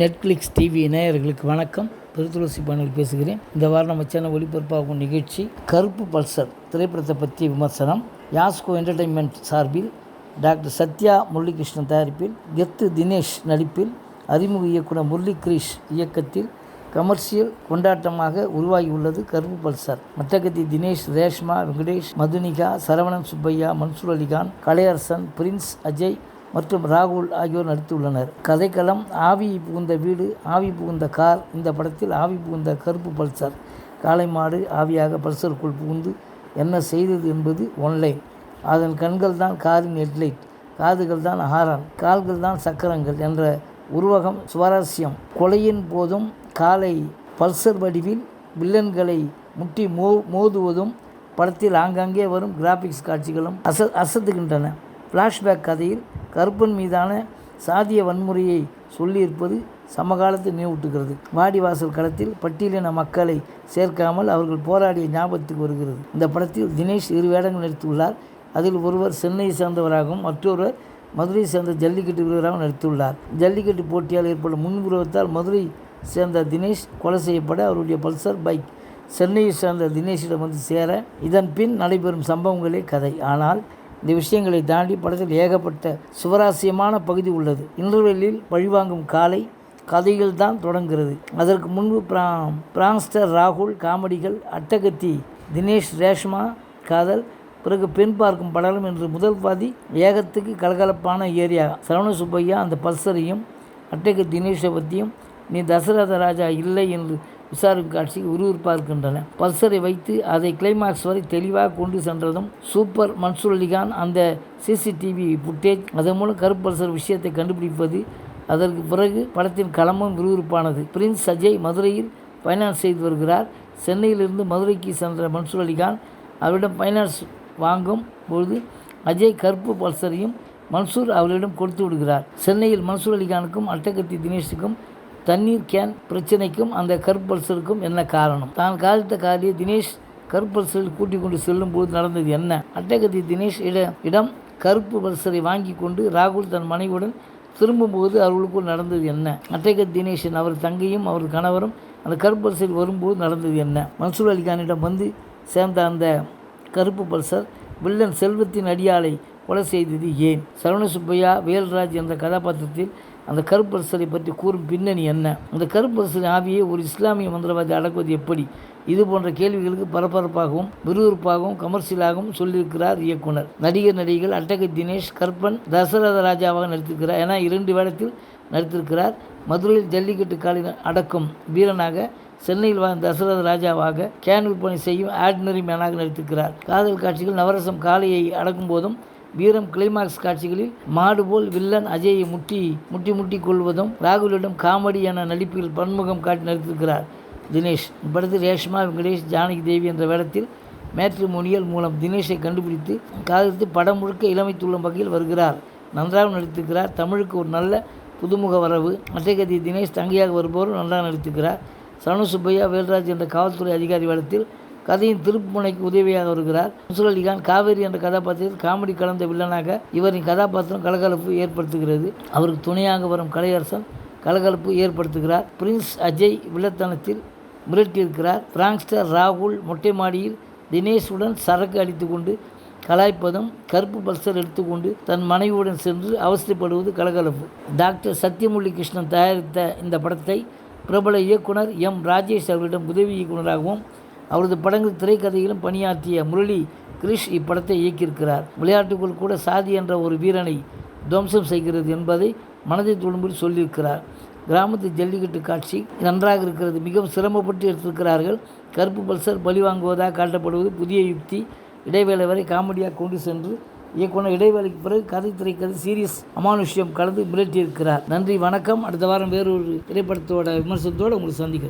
Netflix TV நேயர்களுக்கு வணக்கம். பெருத்துளசி பாணியில் பேசுகிறேன். இந்த வாரம் நம்ம சேனல் ஒளிபரப்பாகும் நிகழ்ச்சி கருப்பு பல்சர் திரைப்படத்தை பற்றிய விமர்சனம். யாஸ்கோ என்டர்டைன்மெண்ட் சார்பில் டாக்டர் சத்யா முரளிகிருஷ்ணன் தயாரிப்பில் கெத்து தினேஷ் நடிப்பில் அறிமுக இயக்குனர் முரளி கிரீஷ் இயக்கத்தில் கமர்ஷியல் கொண்டாட்டமாக உருவாகியுள்ளது கருப்பு பல்சர். மட்டகத்தி தினேஷ் ரேஷ்மா வெங்கடேஷ் மதுனிகா சரவணன் சுப்பையா மன்சூர் அலிகான் கலையரசன் பிரின்ஸ் அஜய் மற்றும் ராகுல் ஆகியோர் நடித்துள்ளனர். கதைக்களம் ஆவி புகுந்த வீடு ஆவி புகுந்த கார் இந்த படத்தில் ஆவி புகுந்த கருப்பு பல்சர் காளை மாடு ஆவியாக பல்சருக்குள் புகுந்து என்ன செய்தது என்பது ஒன்லைன் அதன் கண்கள் தான் காரின் ஹெட்லைட் காதுகள் தான் ஹாரன் கால்கள் தான் சக்கரங்கள் என்ற உருவகம் சுவாரஸ்யம். கொலையின் போதும் காலை பல்சர் வடிவில் வில்லன்களை முட்டி மோ மோதுவதும் படத்தில் ஆங்காங்கே வரும் கிராபிக்ஸ் காட்சிகளும் அச அசத்துகின்றன ஃப்ளாஷ்பேக் கதையில் கருப்பன் மீதான சாதிய வன்முறையை சொல்லியிருப்பது சமகாலத்தை நினைவூட்டுகிறது. வாடிவாசல் களத்தில் பட்டியலின மக்களை சேர்க்காமல் அவர்கள் போராடிய ஞாபகத்துக்கு வருகிறது. இந்த படத்தில் தினேஷ் இரு வேடங்கள் நடித்துள்ளார். அதில் ஒருவர் சென்னையை சேர்ந்தவராகவும் மற்றொருவர் மதுரையை சேர்ந்த ஜல்லிக்கட்டு வீரராகவும் நடித்துள்ளார். ஜல்லிக்கட்டு போட்டியால் ஏற்படும் முன்விரோதத்தால் மதுரை சேர்ந்த தினேஷ் கொலை செய்யப்பட அவருடைய பல்சர் பைக் சென்னையை சேர்ந்த தினேஷிடம் வந்து சேர. இதன் பின் நடைபெறும் சம்பவங்களே கதை. ஆனால் இந்த விஷயங்களை தாண்டி படத்தில் ஏகப்பட்ட சுவராசியமான பகுதி உள்ளது. இன்டர்வெல்லில் பழிவாங்கும் காலை கதைகள் தான் தொடங்குகிறது. அதற்கு முன்பு பிரா பிராங்ஸ்டர் ராகுல் காமெடிகள் அட்டகத்தி தினேஷ் ரேஷ்மா காதல் பிறகு பெண் பார்க்கும் படலம் என்று முதல் பாதி ஏகத்துக்கு கலகலப்பான ஏரியா. சரவண சுப்பையா அந்த பல்சரையும் அட்டகத்தி தினேஷை பற்றியும் நீ தசரத ராஜா இல்லை என்று விசாரிக்கும் காட்சி விறுவிறுப்பாக இருக்கின்றன பல்சரை வைத்து அதை கிளைமாக்ஸ் வரை தெளிவாக கொண்டு சென்றதும் சூப்பர் மன்சூர் அலிகான் அந்த சிசிடிவி புட்டேஜ் அதன் மூலம் கருப்பு பல்சர் விஷயத்தை கண்டுபிடிப்பது. அதற்கு பிறகு படத்தின் களமும் விறுவிறுப்பானது. பிரின்ஸ் அஜய் மதுரையில் ஃபைனான்ஸ் செய்து வருகிறார். சென்னையிலிருந்து மதுரைக்கு சென்ற மன்சூர் அலிகான் அவரிடம் ஃபைனான்ஸ் வாங்கும் பொழுது அஜய் கருப்பு பல்சரையும் மன்சூர் அவரிடம் கொடுத்து விடுகிறார். சென்னையில் மன்சூர் அலிகானுக்கும் அட்டகத்தி தினேஷுக்கும் தண்ணீர் கேன் பிரச்சனைக்கும் அந்த கருப்பல்சருக்கும் என்ன காரணம்? தான் காதித்த காரியை தினேஷ் கருப்பல்சரில் கூட்டிக் கொண்டு செல்லும் போது நடந்தது என்ன? அட்டகத்தி தினேஷ் இட இடம் கருப்பு பல்சரை வாங்கி கொண்டு ராகுல் தன் மனைவியுடன் திரும்பும்போது அவர்களுக்குள் நடந்தது என்ன? அட்டைகத் தினேஷன் அவர் தங்கையும் அவர் கணவரும் அந்த கருப்பு பல்சரில் வரும்போது நடந்தது என்ன? மன்சூர் அலிகானிடம் வந்து சேர்ந்த அந்த கருப்பு பல்சர் வில்லன் செல்வத்தின் அடியாளை கொலை செய்தது ஏன்? சரவண சுப்பையா வேல்ராஜ் என்ற கதாபாத்திரத்தில் அந்த கருப்பரசரை பற்றி கூறும் பின்னணி என்ன? அந்த கருப்பரசரின் ஆவியை ஒரு இஸ்லாமிய மந்திரவாதி அடக்குவது எப்படி? இது போன்ற கேள்விகளுக்கு பரபரப்பாகவும் விறுவிறுப்பாகவும் கமர்ஷியலாகவும் சொல்லியிருக்கிறார் இயக்குனர். நடிகர் நடிகைகள் அட்டகை தினேஷ் கற்பன் தசரத ராஜாவாக நடித்திருக்கிறார். என இரண்டு வேடத்தில் நடித்திருக்கிறார். மதுரையில் ஜல்லிக்கட்டு காலில் அடக்கும் வீரனாக சென்னையில் வாழ்ந்த தசரத ராஜாவாக கேன் விற்பனை செய்யும் ஆர்டினரி மேனாக நடித்திருக்கிறார். காதல் காட்சிகள் நவரசம் காளையை அடக்கும் போதும் வீரம் கிளைமாக்ஸ் காட்சிகளில் மாடு போல் வில்லன் அஜயை முட்டி முட்டி முட்டி கொள்வதும் ராகுலிடம் காமெடி என நடிப்பில் பன்முகம் காட்டி நடித்திருக்கிறார் தினேஷ். இப்படத்தில் ரேஷ்மா வெங்கடேஷ் ஜானகி தேவி என்ற வேடத்தில் மேட்ரிமோனியல் மூலம் தினேஷை கண்டுபிடித்து காதலித்து படம் முழுக்க இளமைத்துள்ள வகையில் வருகிறார். நன்றாக நடித்திருக்கிறார். தமிழுக்கு ஒரு நல்ல புதுமுக வரவு. அட்டைகதி தினேஷ் தங்கையாக வருபவரும் நன்றாக நடித்திருக்கிறார். சனு சுப்பையா வேல்ராஜ் என்ற காவல்துறை அதிகாரி வேடத்தில் கதையின் திருப்புமுனைக்கு உதவியாக வருகிறார். மன்சூர் அலிகான் காவேரி என்ற கதாபாத்திரத்தில் காமெடி கலந்த வில்லனாக இவரின் கதாபாத்திரம் கலகலப்பு ஏற்படுத்துகிறது. அவருக்கு துணையாக வரும் கலையரசன் கலகலப்பு ஏற்படுத்துகிறார். பிரின்ஸ் அஜய் வில்லத்தனத்தில் மிரட்டியிருக்கிறார். பிராங்ஸ்டர் ராகுல் மொட்டை மாடியில் தினேஷுடன் சரக்கு அடித்துக்கொண்டு கலாய்ப்பதும் கருப்பு பல்சர் எடுத்துக்கொண்டு தன் மனைவியுடன் சென்று அவசரப்படுவது கலகலப்பு. டாக்டர் சத்யமுரளி கிருஷ்ணன் தயாரித்த இந்த படத்தை பிரபல இயக்குனர் எம். ராஜேஷ் அவர்களிடம் உதவி இயக்குநராகவும் அவரது படங்கள் திரைக்கதையிலும் பணியாற்றிய முரளி கிரிஷ் இப்படத்தை இயக்கியிருக்கிறார். விளையாட்டுக்குள் கூட சாதி என்ற ஒரு வீரனை துவம்சம் செய்கிறது என்பதை மனதை தொழும்பில் சொல்லியிருக்கிறார். கிராமத்து ஜல்லிக்கட்டு காட்சி நன்றாக இருக்கிறது. மிகவும் சிரமப்பட்டு எடுத்திருக்கிறார்கள். கருப்பு பல்சர் பழி வாங்குவதாக காட்டப்படுவது புதிய யுக்தி. இடைவேளை வரை காமெடியாக கொண்டு சென்று இயக்குனர் இடைவேளைக்கு பிறகு கதை திரைக்கதை சீரியஸ் அமானுஷ்யம் கலந்து மிரட்டியிருக்கிறார். நன்றி வணக்கம். அடுத்த வாரம் வேறொரு திரைப்படத்தோட விமர்சனத்தோடு உங்களுக்கு சந்திக்கிறேன்.